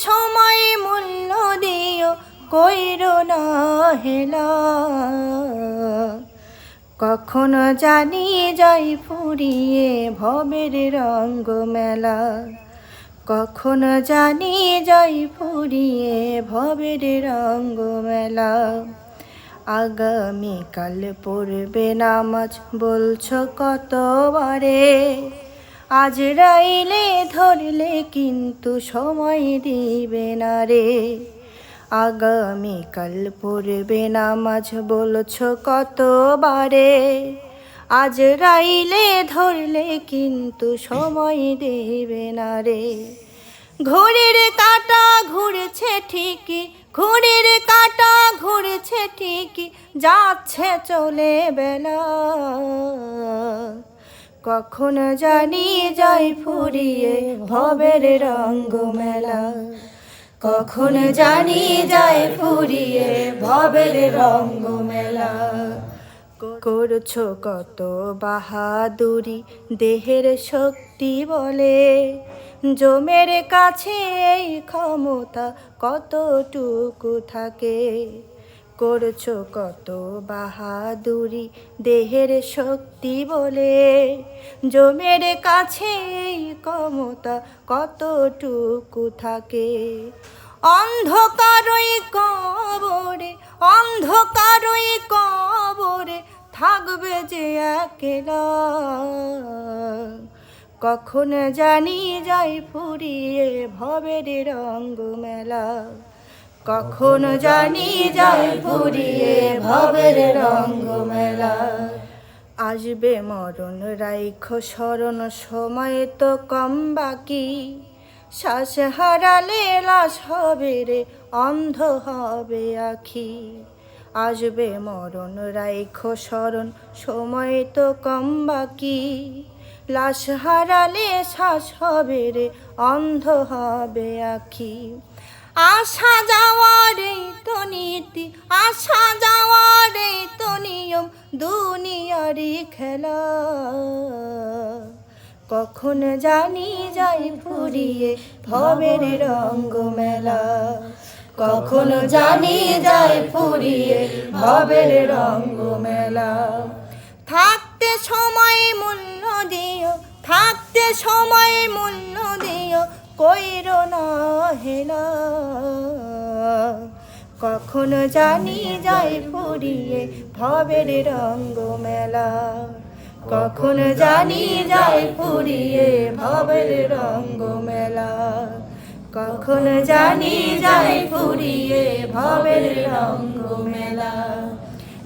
সময় মূল্য দিও, কইর না হেলা। কখনো জানি যাই ফুরিয়ে ভবের রঙ্গ মেলা। কখনো জানি যাই ফুরিয়ে ভবের রঙ্গ মেলা। আগামীকাল পড়বে নামাজ, বলছো কতবারে? আজ রাইলে ধরলে কিন্তু সময় দিবে না রে। আগামীকাল পড়বে নামাজ, বলছো কতবারে। আজ রাইলে ধরলে কিন্তু সময় দেবে না রে। ঘড়ির কাটা ঘুরছে ঠিকই ঘড়ির কাটা ঘুরছে ঠিকই, যাচ্ছে চলে বেলা। কখন জানি যাই ফুরিয়ে ভবের রঙ্গ মেলা কখন জানি যায় ফুরিয়ে ভবের রঙ্গ মেলা করছ কত বাহাদুরি দেহের শক্তি বলে, জমের কাছে এই ক্ষমতা কতটুকু থাকে? করছ কত বাহাদুরি? দেহের শক্তি বলে জমের কাছে এই ক্ষমতা কতটুকু থাকে? অন্ধকারই কবরে অন্ধকারই কবরে থাকবে যে একলা। কখন জানি যাই ফুরিয়ে ভবের রঙ্গ মেলা কখন জানি যাই ফুরিয়ে ভবের রঙ্গ মেলা আসবে মরণ রাইখ স্মরণ সময় তো কম বাকি। শ্বাস হারালে লাশ হবে রে, অন্ধ হবে আখি। আসবে মরণ রাইখ স্মরণ সময় তো কম বাকি। লাশ হারালে শ্বাস হবে রে, অন্ধ হবে আখি। আসা যাওয়ার তো নীতি আসা যাওয়ার তো নিয়ম, দুনিয়ারই খেলা। কখন জানি যাই ফুরিয়ে ভবের রঙ্গ মেলা। কখন জানি যাই ফুরিয়ে ভবের রঙ্গ মেলা। থাকতে সময় মূল্য দিও, থাকতে সময় মূল্য কখন জানি যাই ফুরিয়ে ভবের রঙ্গ মেলা। কখন জানি যাই ফুরিয়ে ভবের রঙ্গ মেলা। কখন জানি যাই ফুরিয়ে ভবের রঙ্গ মেলা।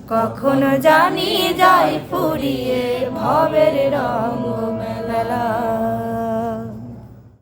কখন জানি যাই ফুরিয়ে ভবের মেলা